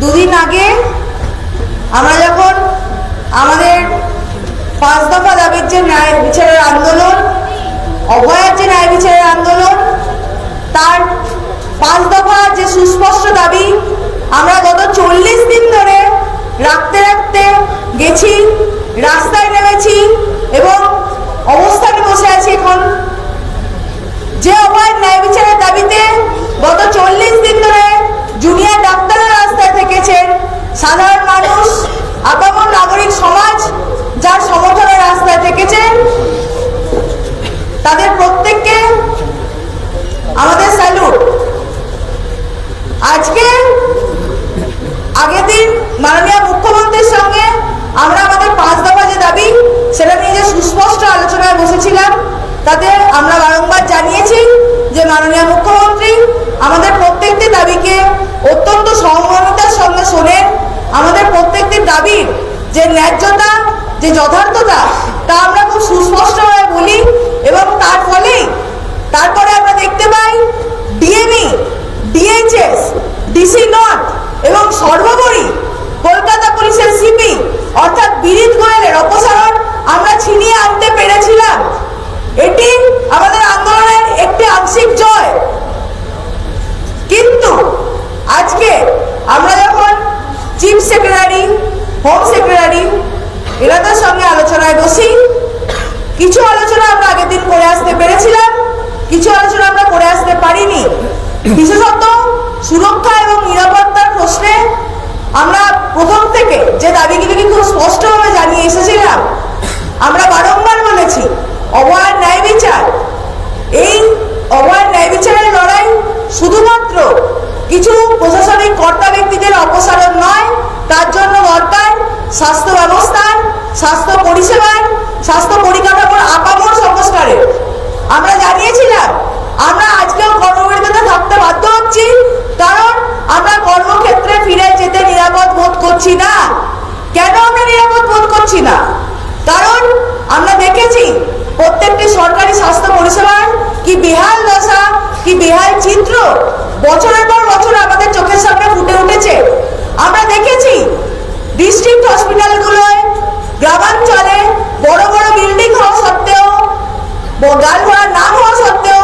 দুদিন আগে আমরা যখন আমাদের পাঁচ দফা দাবির যে ন্যায় বিচারের আন্দোলন, অভয়ার যে ন্যায় বিচারের আন্দোলন, তার পাঁচ দফা যে সুস্পষ্ট দাবি, আমরা গত চল্লিশ দিন ধরে রাখতে রাখতে গেছি, রাস্তায় নেমেছি এবং অবস্থানে বসে আছি এখন। যে অভয়ের ন্যায় বিচারের দাবিতে গত চল্লিশ দিন ধরে জুনিয়র ডাক্তাররা রাস্তায় থেকেছেন সাধারণ মানুষ আপামর নাগরিক সমাজ যার সমর্থনে রাস্তায় থেকেছেন তাদের প্রত্যেককে আমাদের স্যালুট আজকে আগের দিন মাননীয় মুখ্যমন্ত্রীর সঙ্গে আমরা আমাদের পাঁচ দফা যে দাবি, সেটা নিয়ে যে সুস্পষ্ট আলোচনায় বসেছিলাম, তাতে আমরা বারংবার জানিয়েছি যে মাননীয় মুখ্যমন্ত্রী আমাদের প্রত্যেকটি দাবিকে অত্যন্ত সহমর্মিতার সঙ্গে শোনেন। আমাদের প্রত্যেকটি দাবির যে ন্যায্যতা, যে যথার্থতা, তা আমরা খুব সুস্পষ্টভাবে বলি। এবং তার ফলেই তারপরে আমরা দেখতে পাই ডিএমই ডিএইচএস ডিসি নর্থ এবং সর্বোপরি কলকাতা পুলিশের সিপি অর্থাৎ বিরিত গোয়েলের অপসারণ আমরা ছিনিয়ে আনতে পেরেছিলাম। এটি আমাদের আন্দোলনের একটি আংশিক জয়। কিন্তু আজকে আমরা যখন চিফ সেক্রেটারি, হোম সেক্রেটারি এনাদের সঙ্গে আলোচনায় বসি কিছু আলোচনা আমরা আগের দিন করে আসতে পেরেছিলাম, কিছু আলোচনা আমরা করে আসতে পারিনি। বিশেষত সুরক্ষা এবং নিরাপত্তার প্রশ্নে আমরা প্রথম থেকে যে দাবিগুলিকে খুব স্পষ্টভাবে জানিয়ে এসেছিলাম, আমরা বারংবার বলেছি অভয়ার ন্যায় বিচার। এই অভয়ার ন্যায় বিচারের লড়াই শুধুমাত্র কিছু প্রশাসনিক কর্তা ব্যক্তিদের অপসারণ নয়, তার জন্য দরকার স্বাস্থ্য ব্যবস্থার স্বাস্থ্য পরিষেবার, স্বাস্থ্য পরিকাঠামোর আপামর সংস্কারের আমরা জানিয়েছিলাম, আমরা আজকেও কর্মবিরতিতে থাকতে বাধ্য হচ্ছি, কারণ আমরা কর্মক্ষেত্রে ফিরে যেতে নিরাপদ বোধ করছি না। কেন আমরা নিরাপদ বোধ করছি না? কারণ আমরা দেখেছি, প্রত্যেকটি সরকারি স্বাস্থ্য পরিষেবার কি বেহাল দশা, কি বেহাল চিত্র, বছরের পর বছর আমাদের চোখের সামনে ফুটে উঠেছে আমরা দেখেছি ডিস্ট্রিক্ট হসপিটালগুলোয় গ্রামাঞ্চলে বড় বড় বিল্ডিং হওয়া সত্ত্বেও ব- গাল ভরার নাম হওয়া সত্ত্বেও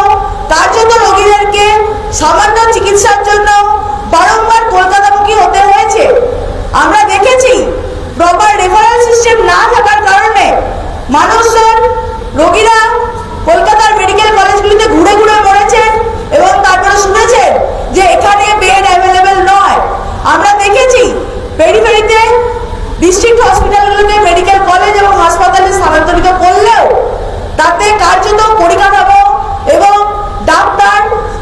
কার্যত রোগীদেরকে সামান্য চিকিৎসার জন্য বারংবার কলকাতামুখী হতে হয়েছে আমরা দেখেছি প্রপার রেফারেল সিস্টেম না থাকার কারণে মানুষজন রোগীরা কলকাতার মেডিকেল কলেজগুলিতে ঘুরে ঘুরে মরেছেন এবং তারপরে শুনেছেন যে এখানে বেড অ্যাভেলেবেল নয় আমরা দেখেছি পেরিফেরিতে ডিস্ট্রিক্ট হসপিটালগুলোতে মেডিকেল কলেজ এবং হাসপাতালে স্থানান্তরিত করলেও তাতে কার্যত পরিকাঠামো এবং ডাক্তার,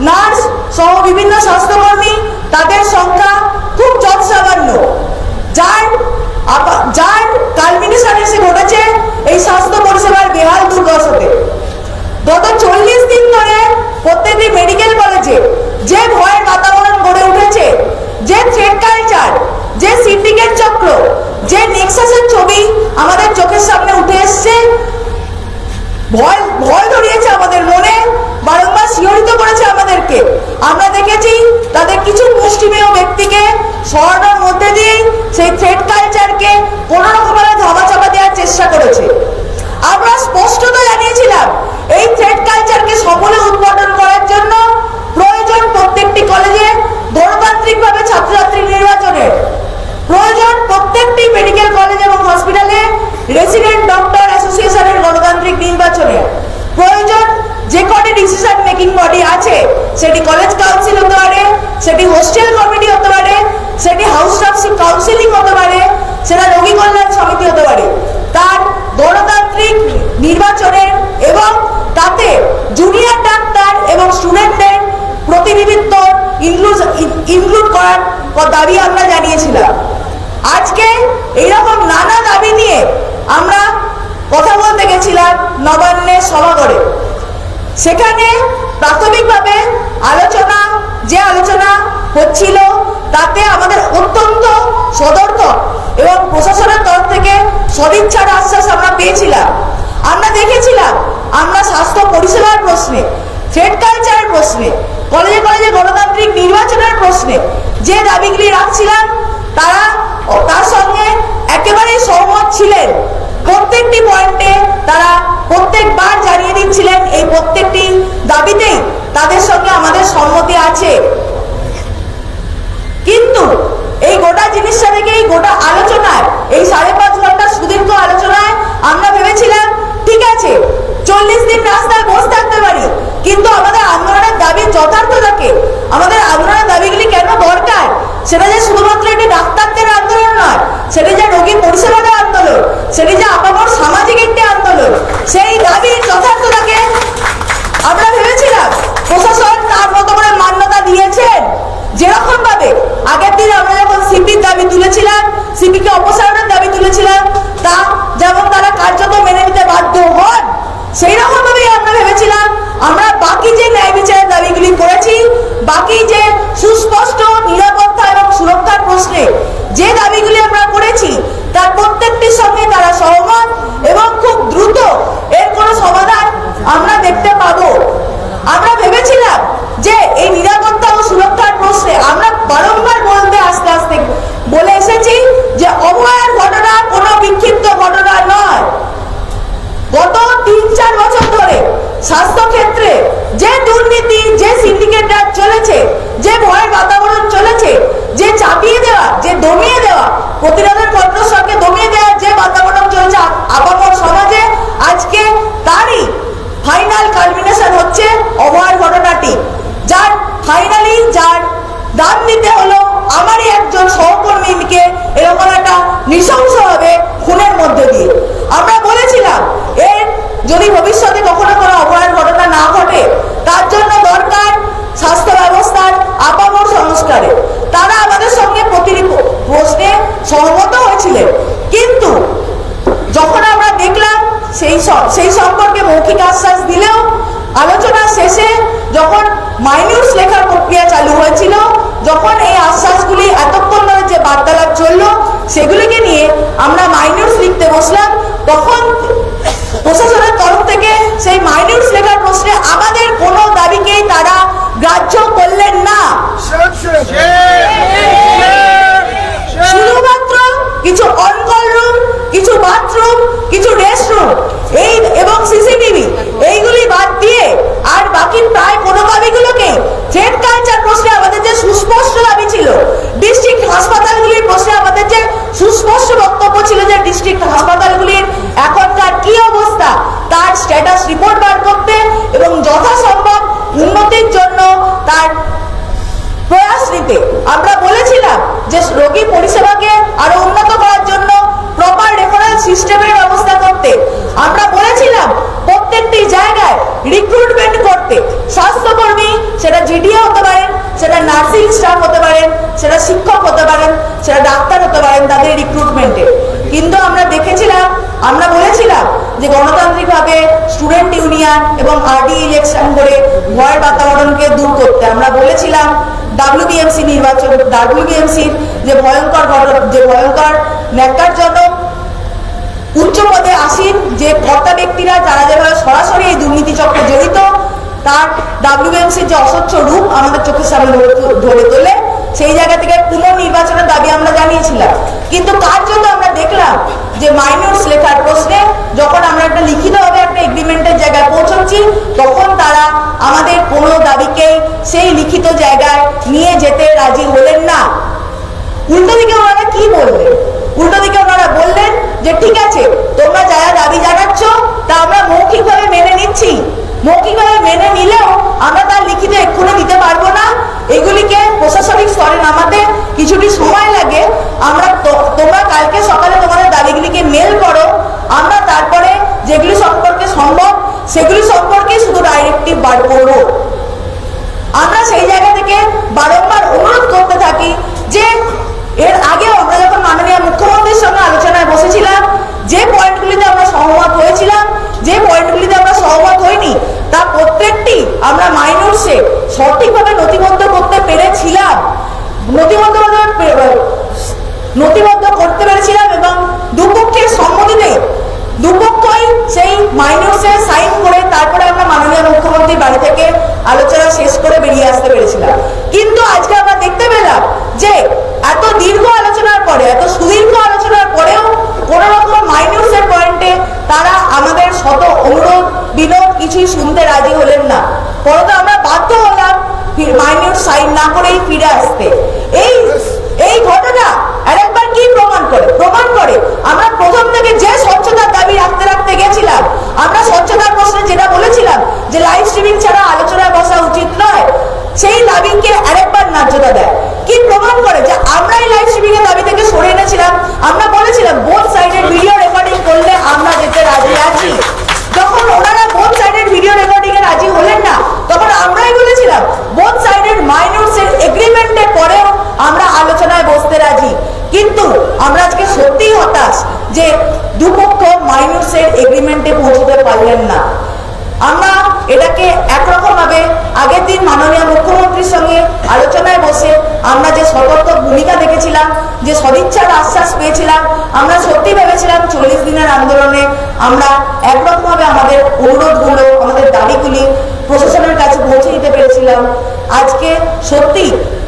নার্স সহ বিভিন্ন স্বাস্থ্যকর্মী তাদের সংখ্যা খুব যৎসামান্য। যার যার কালমিনেশন এসে ঘটেছে এই স্বাস্থ্য পরিষেবার বেহাল দুর্দশাতে। গত চল্লিশ দিন ধরে প্রত্যেকটি মেডিকেল কলেজে যে ভয়ের বাতাবরণ গড়ে উঠেছে যে থ্রেড কালচার যে সিন্ডিকেট চক্র, যে নেক্সাসের ছবি আমাদের চোখের সামনে উঠে এসছে, ভয় ভয় ধরিয়েছে আমাদের মনে, বারংবার শিহরিত করেছে আমাদেরকে। আমরা দেখেছি তাদের কিছু মুষ্টিমেয় ব্যক্তিকে সরানোর মধ্যে দিয়েই সেই থ্রেড কালচারকে কোনো রকমের ধামা চাপা দেওয়ার চেষ্টা করেছে। আমরা স্পষ্টত জানিয়েছিলাম, এই থ্রেড কালচারকে সকলে উদ্বোধন করার জন্য প্রয়োজন প্রত্যেকটি কলেজে গণতান্ত্রিকভাবে ছাত্রছাত্রী নির্বাচনের প্রয়োজন প্রত্যেকটি মেডিকেল কলেজ এবং হসপিটালে রেসিডেন্ট ডক্টর অ্যাসোসিয়েশনের গণতান্ত্রিক নির্বাচনে প্রয়োজন যে কটি ডিসিশন মেকিং বডি আছে সেটি কলেজ কাউন্সিল হতে পারে সেটি হোস্টেল কমিটি হতে পারে সেটি হাউস স্টাফ কাউন্সিলিং হতে পারে সেটা রোগী কল্যাণ সমিতি হতে পারে তার গণতান্ত্রিক নির্বাচনের এবং তাতে জুনিয়র ডাক্তার এবং স্টুডেন্টদের প্রতিনিধিত্ব ইনক্লুড ইনক্লুড করার দাবি আমরা জানিয়েছিলাম। আজকে এইরকম নানা দাবি নিয়ে আমরা কথা বলতে গেছিলাম নবান্নের সভাঘরে সেখানে প্রাথমিকভাবে আলোচনা, যে আলোচনা হচ্ছিল তাতে আমাদের অত্যন্ত সদর্থক এবং প্রশাসনের তরফ থেকে সদিচ্ছার আশ্বাস আমরা পেয়েছিলাম। আমরা দেখেছিলাম আমরা স্বাস্থ্য পরিষেবার প্রশ্নে ট্রেড কালচারের প্রশ্নে কলেজে কলেজে গণতান্ত্রিক নির্বাচনের প্রশ্নে যে দাবিগুলি রাখছিলাম, তারা তার সঙ্গে একেবারেই সহমত ছিলেন। প্রত্যেকটি পয়েন্টে তারা প্রত্যেকবার জানিয়ে দিচ্ছিলেন, এই প্রত্যেকটি দাবিতেই তাদের সঙ্গে আমাদের সম্মতি আছে। কিন্তু এই গোটা জিনিসটা থেকে, এই গোটা আলোচনায়, এই সাড়ে পাঁচ ঘণ্টা সুদীর্ঘ আলোচনায় আমরা ভেবেছিলাম, ঠিক আছে চল্লিশ দিন রাস্তায় বসে থাকতে পারি। কিন্তু আমাদের আন্দোলনের দাবি যথার্থ থাকে। আমাদের আন্দোলনের দাবিগুলি কেন দরকার? সেটা যে শুধুমাত্র একটি ডাক্তারদের আন্দোলন নয়, সেটি যে রোগী পরিষেবা আন্দোলন, সেটি যে আপামর সামাজিক একটি আন্দোলন, সেই দাবির যথার্থতাকে আমরা ভেবেছিলাম প্রশাসন তার মতো করে মান্যতা দিয়েছেন। যেরকম ভাবে আগের দিন আমরা যখন সিপির দাবি তুলেছিলাম, সিপিকে অপসারণের দাবি তুলেছিলাম, তা যেমন তারা কার্যত মেনে নিতে বাধ্য হন সেই রকম ভাবেই আমরা ভেবেছিলাম আমরা বাকি যে ন্যায় বিচারের দাবিগুলি করেছি বাকি যে সুস্পষ্ট নিরাপত্তা এবং সুরক্ষার প্রশ্নে যে দাবিগুলি আমরা করেছি তার প্রত্যেকটির সঙ্গে তারা সহমত এবং খুব দ্রুত এর কোনো সমাধান আমরা দেখতে পাবো আমরা ভেবেছিলাম যে এই নিরাপত্তা ও সুরক্ষার প্রশ্নে আমরা বারংবার বলতে আস্তে আস্তে বলে এসেছি যে অভয়ার ঘটনা কোনো বিক্ষিপ্ত ঘটনা নয় গত তিন চার বছর ধরে স্বাস্থ্য ক্ষেত্রে যে দুর্নীতি যে সিন্ডিকেট রাজ চলেছে, যে ভয়ের বাতাবরণ চলেছে, যে চাপিয়ে দেওয়া, যে দমিয়ে দেওয়া, প্রতিরোধের কণ্ঠস্বরকে দমিয়ে দেওয়া যে বাতাবরণ চলছে আপামর সমাজে, আজকে তারই ফাইনাল কালমিনেশন হচ্ছে অভয়ার ঘটনাটি। যার ফাইনালি যার দাম দিতে হলো আমারই একজন সহকর্মীকে এরকম একটা নৃশংসভাবে খুনের মধ্যে দিয়ে। আমরা বলেছিলাম, এর যদি ভবিষ্যতে কখনো কোনো অপরাধ ঘটনা না ঘটে, তার জন্য দরকার স্বাস্থ্য ব্যবস্থার আপামর সংস্কারে তারা আমাদের সঙ্গে প্রতিটি প্রশ্নে সহমত কিন্তু যখন আমরা দেখলাম সেই স- সেই সম্পর্কে মৌখিক আশ্বাস দিলেও, আলোচনা শেষে যখন মাইনিউটস লেখার প্রক্রিয়া চালু হয়েছিল, যখন এই আশ্বাসগুলি এতক্ষণ ধরে যে বার্তালাপ চলল, সেগুলিকে নিয়ে আমরা মাইনিউটস লিখতে বসলাম, তখন প্রশাসনের তরফ থেকে সেই মাইনিউটস লেখার প্রশ্নে আমাদের কোনো দাবিকেই তারা গ্রাহ্য করলেন না শুধুমাত্র কিছু অনকল রুম কিছু বাথরুম কিছু রেস্টরুম এই এবং সিসিটিভি এইগুলি বাদ দিয়ে আর বাকি প্রায় কোনো দাবিগুলোকে থ্রেড কালচার প্রশ্নে আমাদের যে সুস্পষ্ট দাবি ছিল ডিস্ট্রিক্ট হাসপাতালগুলির প্রশ্নে আমাদের যে সুস্পষ্ট বক্তব্য ছিল যে ডিস্ট্রিক্ট হাসপাতালগুলির এখনকার কি অবস্থা তার স্ট্যাটাস রিপোর্ট বার করতে এবং যথাসম্ভব উন্নতির জন্য তার প্রয়াস নিতে। আমরা বলেছিলাম যে রোগী পরিষেবাকে আরও উন্নত করার জন্য প্রপার রেফারেল সিস্টেমের ব্যবস্থা করতে। আমরা বলেছিলাম প্রত্যেকটি জায়গায় রিক্রুটমেন্ট করতে। স্বাস্থ্যকর্মী, সেটা জিডিও হতে পারেন, সেটা নার্সিং স্টাফ হতে পারেন, সেটা শিক্ষক হতে পারেন, সেটা ডাক্তার হতে পারেন তাদের রিক্রুটমেন্টে কিন্তু আমরা দেখেছিলাম, আমরা বলেছিলাম যে গণতান্ত্রিকভাবে স্টুডেন্ট ইউনিয়ন এবং আরডি ইলেকশন করে ভয়ের বাতাবরণকে দূর করতে। আমরা বলেছিলাম ডাব্লিউবিএমসি নির্বাচন ডাব্লিউবিএমসির যে ভয়ঙ্কর যে ভয়ঙ্কর ন্যাক্কারজনক উচ্চ পদে আসীন যে কর্তা ব্যক্তিরা, যারা যেভাবে সরাসরি এই দুর্নীতি চক্রে জড়িত, তার ডাব্লিউবিএমসির যে অস্বচ্ছ রূপ আমাদের চোখের সামনে ধরে তোলে। সেই জায়গা থেকে পুনর্নির্বাচনের দাবি আমরা জানিয়েছিলাম। কিন্তু তার জন্য আমরা দেখলাম যে মাইনরস লেখার প্রশ্নে যখন আমরা একটা লিখিতভাবে একটা এগ্রিমেন্টের জায়গায় পৌঁছচ্ছি, তখন তারা আমাদের কোনো দাবিকেই সেই লিখিত জায়গায় নিয়ে যেতে রাজি হলেন না। উল্টো দিকে ওনারা কি বললেন? উল্টো দিকে ওনারা বললেন যে, ঠিক আছে, তোমরা যারা দাবি জানাচ্ছ, তা আমরা মৌখিকভাবে মেনে নিচ্ছি। মৌখিকভাবে মেনে নিলেও আমরা তার লিখিত এক্ষুনি দিতে পারব না। এগুলিকে প্রশাসনিক স্তরে নামাতে কিছুটি সময় লাগে। আমরা তোমরা কালকে সকালে তোমাদের দাবিগুলিকে মেল করো। আমরা তারপরে যেগুলি সম্পর্কে সম্ভব, সেগুলি সম্পর্কে শুধু ডাইরেক্টিভ বার করব আমরা সেই জায়গা থেকে বারংবার অনুরোধ করতে থাকি যে এর আগেও আমরা যখন মাননীয় মুখ্যমন্ত্রীর সঙ্গে আলোচনায় বসেছিলাম যে পয়েন্টগুলিতে আমরা সহমত হয়েছিলাম যে পয়েন্টগুলিতে আমরা সহমত হইনি তা প্রত্যেকটি আমরা মাইনরসে সঠিকভাবে নথিবদ্ধ করতে পেরেছিলাম নথিবদ্ধ করতে- নথিবদ্ধ করতে পেরেছিলাম এবং দুপক্ষের সম্মতিতে দুপক্ষই সেই মাইনরসে সাইন করে তারপরে আমরা মাননীয় মুখ্যমন্ত্রীর বাড়ি থেকে আলোচনা শেষ করে বেরিয়ে আসতে পেরেছিলাম কিন্তু আজকে আমরা দেখতে পেলাম যে এত দীর্ঘ আলোচনার পরে এত সুদীর্ঘ আলোচনার পরেও কোন রকম আমাদের শত অনুরোধ বিনোদ কিছুই শুনতে রাজি হলেন না পরে তো আমরা বাধ্য হলাম মাইনিউট সাইন না করেই ফিরে আসতে এই এই ঘটনা আরেকবার কি প্রমাণ করে প্রমাণ করে আমরা প্রথম থেকে যে স্বচ্ছতার দাবি রাখতে রাখতে গেছিলাম আমরা স্বচ্ছতার প্রশ্নে যেটা বলেছিলাম যে লাইভ স্ট্রিমিং ছাড়া আলোচনায় বসা উচিত নয়, সেই দাবিকে আরেকবার ন্যায্যতা দেয়। কি প্রমাণ করে যে আমরা এই লাইভ স্ট্রিমিং এর দাবি থেকে সরে এনেছিলাম? আমরা বলেছিলাম বোথ সাইডের ভিডিও রেকর্ডিং করলে আমরা যেতে রাজি আছি। যখন ওনারা বোথ সাইডের ভিডিও রেকর্ডিং এ রাজি হলেন না, তখন আমরাই বলেছিলাম বোথ সাইডের মাইনরস এর এগ্রিমেন্টের পরেও আমরা আলোচনায় বসতে রাজি। কিন্তু আমরা আজকে সত্যিই হতাশ যে দুপক্ষ মাইনরস এর এগ্রিমেন্টে পৌঁছতে পারলেন না। এটাকে একরকম ভাবে আগের দিন মাননীয় মুখ্যমন্ত্রীর সঙ্গে আলোচনায় বসে আমরা যে সতর্ক ভূমিকা দেখেছিলাম, যে সদিচ্ছার আশ্বাস পেয়েছিলাম, আমরা সত্যি ভেবেছিলাম চল্লিশ দিনের আন্দোলনে আমরা একরকম ভাবে আমাদের অনুরোধগুলো, আমাদের দাবিগুলি প্রশাসনের কাছে পৌঁছে দিতে পেরেছিলাম। আজকে সত্যি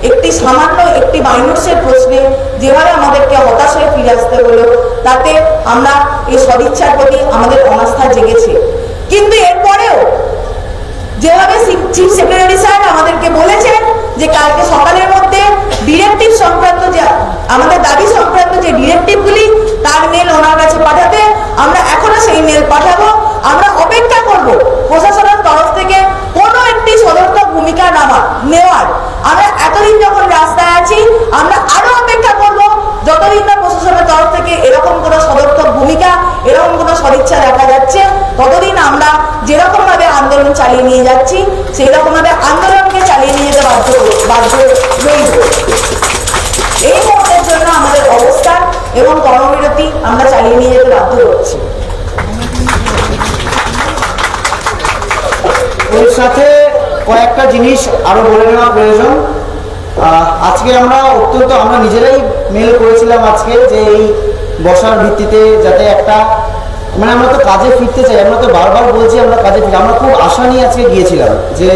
একটি সামান্য একটি মাইনসের প্রশ্নে যেভাবে আমাদেরকে হতাশ হয়ে ফিরে আসতে হলো, তাতে আমরা এই সদিচ্ছার প্রতি আমাদের অনাস্থা জেগেছে। কিন্তু এরপরেও যেভাবে চিফ সেক্রেটারি স্যার আমাদেরকে বলেছেন যে কালকে সকালের মধ্যে ডিরেক্টিভ সংক্রান্ত যে আমাদের দাবি সংক্রান্ত যে ডিরেক্টিভগুলি তার মেল ওনার কাছে পাঠাতে আমরা এখনও সেই মেল পাঠাবো। আমরা অপেক্ষা করব প্রশাসনের তরফ থেকে কোনো একটি সদর্থক ভূমিকা নামা নেওয়ার। আমরা এতদিন যখন রাস্তায় আছি, আমরা আরও অপেক্ষা করব যতদিন না প্রশাসনের তরফ থেকে এরকম কোনো সদর্থক ভূমিকা, এরকম কোনো সদিচ্ছা দেখা যাচ্ছে, ততদিন আমরা যেরকম আন্দোলন চালিয়ে নিয়ে যাচ্ছি সেই রকম ভাবে আন্দোলনকে চালিয়ে নিয়ে যেতে বাধ্য বাধ্য রইব এই মুহূর্তের জন্য আমাদের অবস্থান এবং কর্মবিরতি আমরা চালিয়ে নিয়ে যেতে বাধ্য হচ্ছি। এর সাথে কয়েকটা জিনিস আরও বলে নেওয়া প্রয়োজন। আজকে আমরা অত্যন্ত, আমরা নিজেরাই মেল করেছিলাম আজকে যে এই বসার ভিত্তিতে যাতে একটা মানে আমরা তো কাজে ফিরতে চাই, আমরা তো বারবার বলছি আমরা কাজে ফিরি আমরা খুব আশা নিয়ে আজকে গিয়েছিলাম যে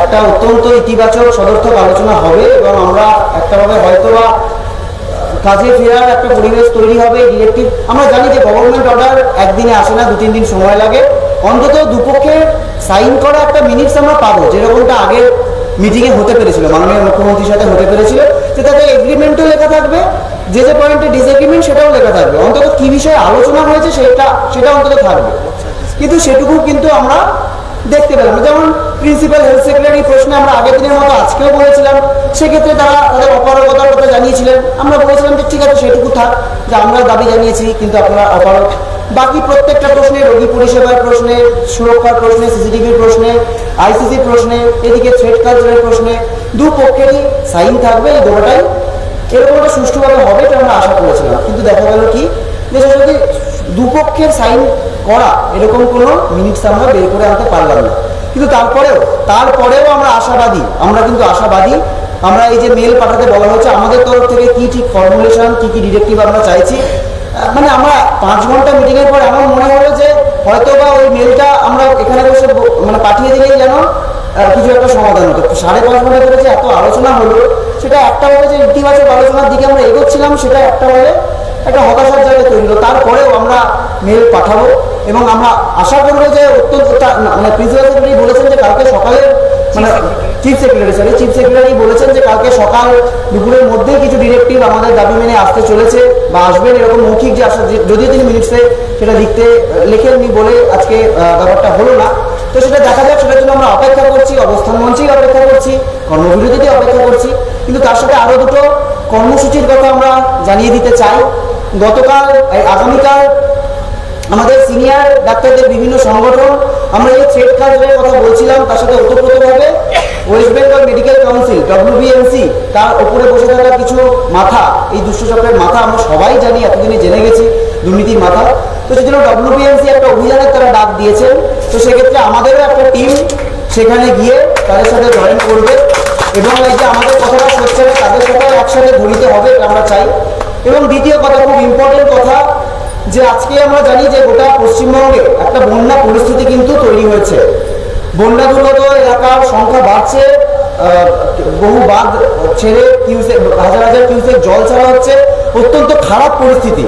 একটা অত্যন্ত ইতিবাচক সদর্থক আলোচনা হবে এবং আমরা একটাভাবে হয়তোবা কাজে ফেরার একটা পরিবেশ তৈরি হবে ডিরেক্টিভ আমরা জানি যে গভর্নমেন্ট অর্ডার একদিনে আসে না দু তিন দিন সময় লাগে। অন্তত দুপক্ষে সাইন করা একটা মিনিটস আমরা পাবো, যেরকমটা আগে মিটিংয়ে হতে পেরেছিল, মাননীয় মুখ্যমন্ত্রীর সাথে হতে পেরেছিল, যে তাতে এগ্রিমেন্টও লেখা থাকবে, যে যে পয়েন্টে ডিসএগ্রিমেন্ট সেটাও লেখা থাকবে। অন্তত কি বিষয়ে আলোচনা হয়েছে সেটা সেটা অন্তত থাকবে। কিন্তু সেটুকু কিন্তু আমরা দেখতে পেলাম। যেমন প্রিন্সিপাল হেলথ সেক্রেটারি প্রশ্নে আমরা আগের দিনের মতো আজকেও বলেছিলাম, সেক্ষেত্রে তারা তাদের অপারগতার কথা জানিয়েছিলেন। আমরা বলেছিলাম যে, ঠিক আছে, সেটুকু থাক, যে আমরা দাবি জানিয়েছি, কিন্তু আপনারা অপারগ বাকি প্রত্যেকটা প্রশ্নে, রোগী পরিষেবার প্রশ্নে, সুরক্ষার প্রশ্নে, সিসিটিভির প্রশ্নে আইসিসি প্রশ্নে, এদিকে থ্রেড কালচারের প্রশ্নে দুপক্ষেরই সাইন থাকবে এই দুটোটাই এরকম সুষ্ঠুভাবে হবে এটা আমরা আশা করেছিলাম। কিন্তু দেখা গেল কি, যে যদি দুপক্ষের সাইন করা, এরকম কোনো মিনিটস আমরা বের করে আনতে পারলাম না। কিন্তু তারপরেও তারপরেও আমরা আশাবাদী, আমরা কিন্তু আশাবাদী, আমরা এই যে মেল পাঠাতে বলা হচ্ছে, আমাদের তরফ থেকে কি ঠিক ফর্মুলেশন কি কি ডিরেক্টিভ আমরা চাইছি মানে আমরা পাঁচ ঘণ্টা মিটিং এর পর এমন মনে হলো যে হয়তো বা ওই মেলটা আমরা এখানে বসে মানে পাঠিয়ে দিলেই যেন কিছু একটা সমাধান হতো। সাড়ে পাঁচ ঘণ্টা ধরে যে এত আলোচনা হলো, সেটা একটা ভাবে যে ইতিবাচক আলোচনার দিকে আমরা এগোচ্ছিলাম, সেটা একটা ভাবে একটা হতাশার জায়গা তৈরি হলো। তারপরেও আমরা মেল পাঠাবো এবং আমরা আশা করব যে অত্যন্ত মানে প্রিন্সিপাল সেক্রেটারি বলেছেন যে কালকে সকালে মানে chief secretary sorry chief secretary বলেছেন যে কালকে সকাল দুপুরের মধ্যেই কিছু ডিরেক্টিভ আমাদের দাবি মেনে আসতে চলেছে বা আসবেন এরকম মৌখিক যে আসা যদিও তিনি মিনিটসে সেটা লিখতে লিখে লেখেননি বলে আজকে ব্যাপারটা হলো না। তো সেটা দেখা যাক সেটার জন্য আমরা অপেক্ষা করছি অবস্থান মঞ্চেই অপেক্ষা করছি কর্মবিরতিতে অপেক্ষা করছি। কিন্তু তার সাথে আরও দুটো কর্মসূচির কথা আমরা জানিয়ে দিতে চাই। গতকাল আগামীকাল আমাদের সিনিয়র ডাক্তারদের বিভিন্ন সংগঠন, আমরা এই থ্রেড কালচারের কথা বলছিলাম, তার সাথে ওতপ্রোতভাবে West Bengal Medical Council WBMC তার উপরে বসে থাকা কিছু মাথা, এই দুষ্টচক্রের মাথা আমরা সবাই জানি, এতদিনে জেনে গেছি, দুর্নীতির মাথা। তো সেজন্য ডব্লিউবিএমসি একটা অভিযানের তারা ডাক দিয়েছেন। তো সেক্ষেত্রে আমাদেরও একটা টিম সেখানে গিয়ে তাদের সাথে জয়েন করবে এবং এই যে আমাদের কথাটা সচ্ছে তাদের সাথে একসাথে ধরিতে হবে আমরা চাই। এবং দ্বিতীয় কথা, খুব ইম্পর্টেন্ট কথা, যে আজকে আমরা জানি যে গোটা পশ্চিমবঙ্গে একটা বন্যা পরিস্থিতি কিন্তু তৈরি হয়েছে। বন্যা দুর্গত এলাকার সংখ্যা বাড়ছে বহু বাঁধ ছেড়ে কিউসেক হাজার হাজার কিউসেক জল ছাড়া হচ্ছে, অত্যন্ত খারাপ পরিস্থিতি।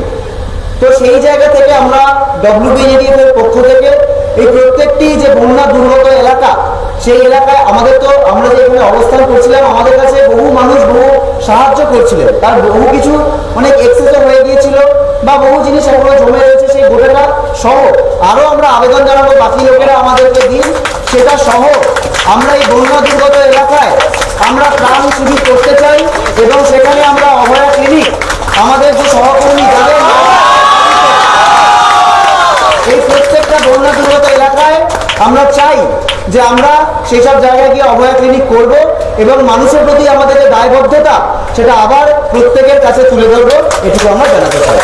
তো সেই জায়গা থেকে আমরা ডব্লিউবিজিডিএফ এর পক্ষ থেকে এই প্রত্যেকটি যে বন্যা দুর্গত এলাকা সেই এলাকায় আমাদের তো আমরা যে এখানে অবস্থান করছিলাম আমাদের কাছে বহু মানুষ বহু সাহায্য করছিলেন। তার বহু কিছু অনেক এক্সেসও হয়ে গিয়েছিল বা বহু জিনিস এখনও জমে রয়েছে সেই গোটাটা সহ। আরও আমরা আবেদন জানাব বাকি লোকেরা আমাদেরকে দিন। সেটা সহ আমরা এই বন্যা দুর্গত এলাকায় আমরা ত্রাণ শিবির করতে চাই এবং সেখানে আমরা অভয়া ক্লিনিক আমাদের যে সহকর্মী যাদের এই প্রত্যেকটা বন্যা দুর্গত এলাকায় আমরা চাই যে আমরা সেই সব জায়গায় গিয়ে অভয়া ক্লিনিক করব এবং মানুষের প্রতি আমাদের যে দায়বদ্ধতা, সেটা আবার প্রত্যেকের কাছে তুলে ধরবো, এটুকু আমরা জানাতে চাই।